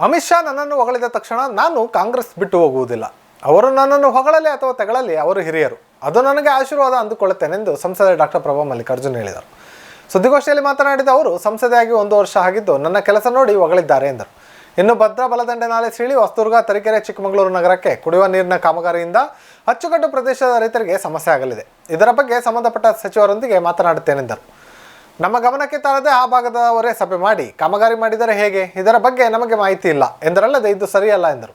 ಅಮಿತ್ ಶಾ ನನ್ನನ್ನು ಹೊಗಳಿದ ತಕ್ಷಣ ನಾನು ಕಾಂಗ್ರೆಸ್ ಬಿಟ್ಟು ಹೋಗುವುದಿಲ್ಲ. ಅವರು ನನ್ನನ್ನು ಹೊಗಳಲಿ ಅಥವಾ ತೆಗಳಲಿ, ಅವರು ಹಿರಿಯರು. ಅದು ನನಗೆ ಆಶೀರ್ವಾದ ಅಂದುಕೊಳ್ಳುತ್ತೇನೆ ಎಂದು ಸಂಸದ ಡಾಕ್ಟರ್ ಪ್ರಭಾ ಮಲ್ಲಿಕಾರ್ಜುನ್ ಹೇಳಿದರು. ಸುದ್ದಿಗೋಷ್ಠಿಯಲ್ಲಿ ಮಾತನಾಡಿದ ಅವರು, ಸಂಸದೆಯಾಗಿ ಒಂದು ವರ್ಷ ಆಗಿದ್ದು ನನ್ನ ಕೆಲಸ ನೋಡಿ ಹೊಗಳಿದ್ದಾರೆ ಎಂದರು. ಇನ್ನು ಭದ್ರಾ ಬಲದಂಡೆ ನಾಲೆ ಸೀಳಿ ಹೊಸದುರ್ಗ, ತರೀಕೆರೆ, ಚಿಕ್ಕಮಗಳೂರು ನಗರಕ್ಕೆ ಕುಡಿಯುವ ನೀರಿನ ಕಾಮಗಾರಿಯಿಂದ ಅಚ್ಚುಕಟ್ಟು ಪ್ರದೇಶದ ರೈತರಿಗೆ ಸಮಸ್ಯೆ ಆಗಲಿದೆ. ಇದರ ಬಗ್ಗೆ ಸಂಬಂಧಪಟ್ಟ ಸಚಿವರೊಂದಿಗೆ ಮಾತನಾಡುತ್ತೇನೆಂದರು. ನಮ್ಮ ಗಮನಕ್ಕೆ ತರದೆ ಆ ಭಾಗದವರೇ ಸಭೆ ಮಾಡಿ ಕಾಮಗಾರಿ ಮಾಡಿದರೆ ಹೇಗೆ? ಇದರ ಬಗ್ಗೆ ನಮಗೆ ಮಾಹಿತಿ ಇಲ್ಲ. ಎಂದರಲ್ಲದೆ ಇದು ಸರಿಯಲ್ಲ ಎಂದರು?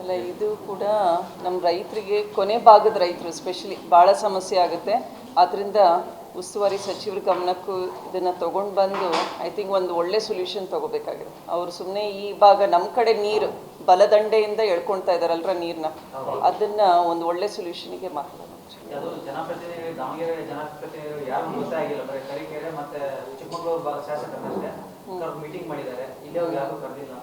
ಅಲ್ಲ ಇದು ಕೂಡ ನಮ್ಮ ರೈತರಿಗೆ ಕೊನೆ ಭಾಗದ ರೈತರು ಸ್ಪೆಷಲಿ ಭಾಳ ಸಮಸ್ಯೆ ಆಗುತ್ತೆ. ಆದ್ದರಿಂದ ಉಸ್ತುವಾರಿ ಸಚಿವರ ಗಮನಕ್ಕೂ ಇದನ್ನು ತೊಗೊಂಡು ಬಂದು ಐ ಥಿಂಕ್ ಒಂದು ಒಳ್ಳೆ ಸೊಲ್ಯೂಷನ್ ತೊಗೋಬೇಕಾಗಿದೆ. ಅವರು ಸುಮ್ಮನೆ ಈ ಭಾಗ ನಮ್ಮ ಕಡೆ ನೀರು ಬಲದಂಡೆಯಿಂದ ಎಳ್ಕೊಳ್ತಾ ಇದ್ದಾರಲ್ರ ನೀರನ್ನ ಅದನ್ನು ಒಂದು ಒಳ್ಳೆ ಸೊಲ್ಯೂಷನಿಗೆ ಮಾತಾಡೋಣ ಮೀಟಿಂಗ್ ಮಾಡಿದ್ದಾರೆ ಇಲ್ಲೇ ಹೋಗಿ ಯಾರು ಕರೆದಿಲ್ಲ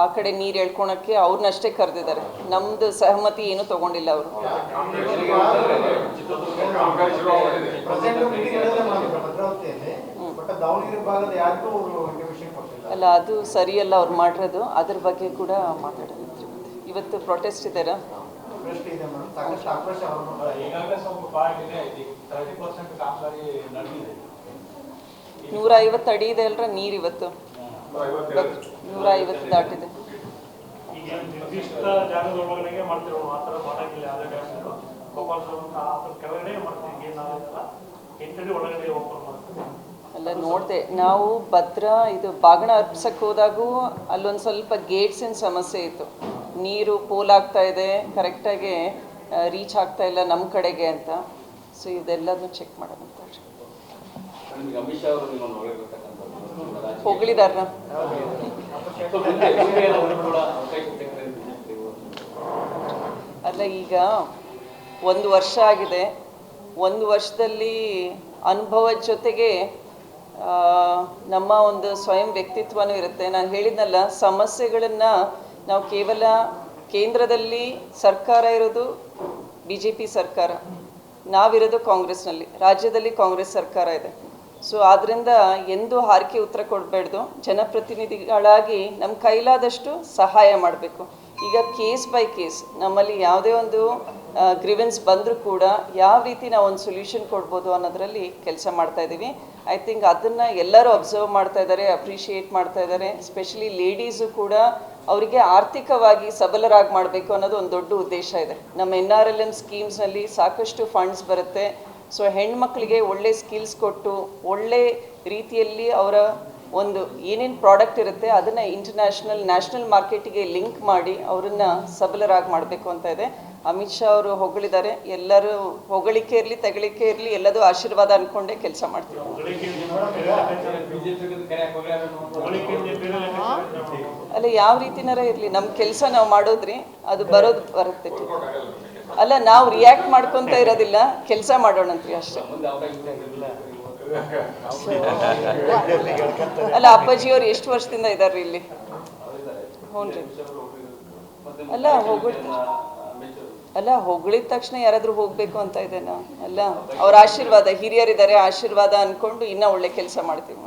ಆ ಕಡೆ ನೀರು ಎಳ್ಕೊಳಕ್ಕೆ ಅವ್ರನ್ನಷ್ಟೇ ಕರೆದಿದ್ದಾರೆ ನಮ್ದು ಸಹಮತಿ ಏನು ತಗೊಂಡಿಲ್ಲ ಅವರು. ಅಲ್ಲ ಅದು ಸರಿಯಲ್ಲ ಅವ್ರು ಮಾಡಿರೋದು. ಅದ್ರ ಬಗ್ಗೆ ಕೂಡ ಮಾತಾಡೋಣ. ಇವತ್ತು ಪ್ರೊಟೆಸ್ಟ್ ಇದ್ದಾರಾ? ನೂರ ಐವತ್ತು ಅಡಿ ಇದೆ ಅಲ್ರ ನೀರು ಇವತ್ತು? ನೂರ ಐವತ್ತು ದಾಟಿದೆ. ನಿರ್ದಿಷ್ಟ ಮಾಡಂಗಿಲ್ಲ. ಡ್ಯಾಮ್ಗಳು ಅದ್ರ ಕೆಳಗಡೆ ಮಾಡ್ತೀವಿ ಎಂಟಡಿ ಒಳಗಡೆ ಓಪನ್ ಮಾಡ್ತೀವಿ ಅಲ್ಲ ನೋಡಿದೆ. ನಾವು ಭದ್ರ ಇದು ಬಾಗಣ ಅರ್ಪಿಸಕ್ಕೆ ಹೋದಾಗೂ ಅಲ್ಲೊಂದು ಸ್ವಲ್ಪ ಗೇಟ್ಸಿನ ಸಮಸ್ಯೆ ಇತ್ತು. ನೀರು ಪೋಲ್ ಆಗ್ತಾ ಇದೆ. ಕರೆಕ್ಟಾಗಿ ರೀಚ್ ಆಗ್ತಾ ಇಲ್ಲ ನಮ್ಮ ಕಡೆಗೆ ಅಂತ. ಸೊ ಇದೆಲ್ಲದನ್ನು ಚೆಕ್ ಮಾಡೋಣ ಹೊಗಳಿದಾರ ಅಲ್ಲ, ಈಗ ಒಂದು ವರ್ಷ ಆಗಿದೆ. ಒಂದು ವರ್ಷದಲ್ಲಿ ಅನುಭವದ ಜೊತೆಗೆ ನಮ್ಮ ಒಂದು ಸ್ವಯಂ ವ್ಯಕ್ತಿತ್ವನೂ ಇರುತ್ತೆ. ನಾನು ಹೇಳಿದ್ನಲ್ಲ, ಸಮಸ್ಯೆಗಳನ್ನು ನಾವು ಕೇವಲ ಕೇಂದ್ರದಲ್ಲಿ ಸರ್ಕಾರ ಇರೋದು ಬಿ ಜೆ ಪಿ ಸರ್ಕಾರ. ನಾವಿರೋದು ಕಾಂಗ್ರೆಸ್ನಲ್ಲಿ. ರಾಜ್ಯದಲ್ಲಿ ಕಾಂಗ್ರೆಸ್ ಸರ್ಕಾರ ಇದೆ. ಸೊ ಆದ್ರಿಂದ ಎಂದೂ ಹಾರಿಕೆ ಉತ್ತರ ಕೊಡಬಾರ್ದು ಜನಪ್ರತಿನಿಧಿಗಳಾಗಿ ನಮ್ಮ ಕೈಲಾದಷ್ಟು ಸಹಾಯ ಮಾಡಬೇಕು. ಈಗ ಕೇಸ್ ಬೈ ಕೇಸ್ ನಮ್ಮಲ್ಲಿ ಯಾವುದೇ ಒಂದು ಗ್ರಿವೆನ್ಸ್ ಬಂದರೂ ಕೂಡ ಯಾವ ರೀತಿ ನಾವು ಒಂದು ಸೊಲ್ಯೂಷನ್ ಕೊಡ್ಬೋದು ಅನ್ನೋದರಲ್ಲಿ ಕೆಲಸ ಮಾಡ್ತಾ ಇದ್ದೀವಿ ಐ ಥಿಂಕ್ ಅದನ್ನು ಎಲ್ಲರೂ ಅಬ್ಸರ್ವ್ ಮಾಡ್ತಾ ಇದ್ದಾರೆ ಅಪ್ರಿಷಿಯೇಟ್ ಮಾಡ್ತಾ ಇದ್ದಾರೆ ಸ್ಪೆಷಲಿ ಲೇಡೀಸು ಕೂಡ ಅವರಿಗೆ ಆರ್ಥಿಕವಾಗಿ ಸಬಲರಾಗಿ ಮಾಡಬೇಕು ಅನ್ನೋದು ಒಂದು ದೊಡ್ಡ ಉದ್ದೇಶ ಇದೆ. ನಮ್ಮ ಎನ್ ಆರ್ ಎಲ್ ಎಂ ಸ್ಕೀಮ್ಸ್ನಲ್ಲಿ ಸಾಕಷ್ಟು ಫಂಡ್ಸ್ ಬರುತ್ತೆ. ಸೊ ಹೆಣ್ಮಕ್ಳಿಗೆ ಒಳ್ಳೆ ಸ್ಕಿಲ್ಸ್ ಕೊಟ್ಟು, ಒಳ್ಳೆ ರೀತಿಯಲ್ಲಿ ಅವರ ಒಂದು ಏನೇನು ಪ್ರಾಡಕ್ಟ್ ಇರುತ್ತೆ, ಅದನ್ನು ಇಂಟರ್ನ್ಯಾಷನಲ್ ನ್ಯಾಷನಲ್ ಮಾರ್ಕೆಟಿಗೆ ಲಿಂಕ್ ಮಾಡಿ ಅವರನ್ನು ಸಬಲರಾಗಿ ಮಾಡಬೇಕು ಅಂತ ಇದೆ. ಅಮಿತ್ ಶಾ ಅವರು ಹೊಗಳಿದ್ದಾರೆ. ಎಲ್ಲರೂ ಹೊಗಳಿಕೆ ಇರಲಿ, ತಗಳಿಕೆ ಇರಲಿ, ಎಲ್ಲದೂ ಆಶೀರ್ವಾದ ಅನ್ಕೊಂಡೆ ಕೆಲಸ ಮಾಡ್ತೀವಿ. ಅಲ್ಲ, ಯಾವ ರೀತಿನಾರ ಇರಲಿ ನಮ್ಮ ಕೆಲಸ ನಾವು ಮಾಡೋದ್ರಿ, ಅದು ಬರೋದು ಬರುತ್ತೆ. ಅಲ್ಲ, ನಾವು ರಿಯಾಕ್ಟ್ ಮಾಡ್ಕೊಂತ ಇರೋದಿಲ್ಲ, ಕೆಲಸ ಮಾಡೋಣಂತ್ರಿ ಅಷ್ಟೇ. ಅಲ್ಲ, ಅಪ್ಪಾಜಿಯವ್ರು ಎಷ್ಟು ವರ್ಷದಿಂದ ಇದಾರ್ರಿ ಇಲ್ಲಿ? ಹ್ಞೂ ಅಲ್ಲ ಹೋಗ್ಬಿಡ್ತಾರೆ ಅಲ್ಲ, ಹೊಗಳಿದ ತಕ್ಷಣ ಯಾರಾದರೂ ಹೋಗಬೇಕು ಅಂತ ಇದೇನಾ? ಅಲ್ಲ, ಅವ್ರ ಆಶೀರ್ವಾದ, ಹಿರಿಯರಿದ್ದಾರೆ, ಆಶೀರ್ವಾದ ಅಂದ್ಕೊಂಡು ಇನ್ನೂ ಒಳ್ಳೆ ಕೆಲಸ ಮಾಡ್ತೀವಿ.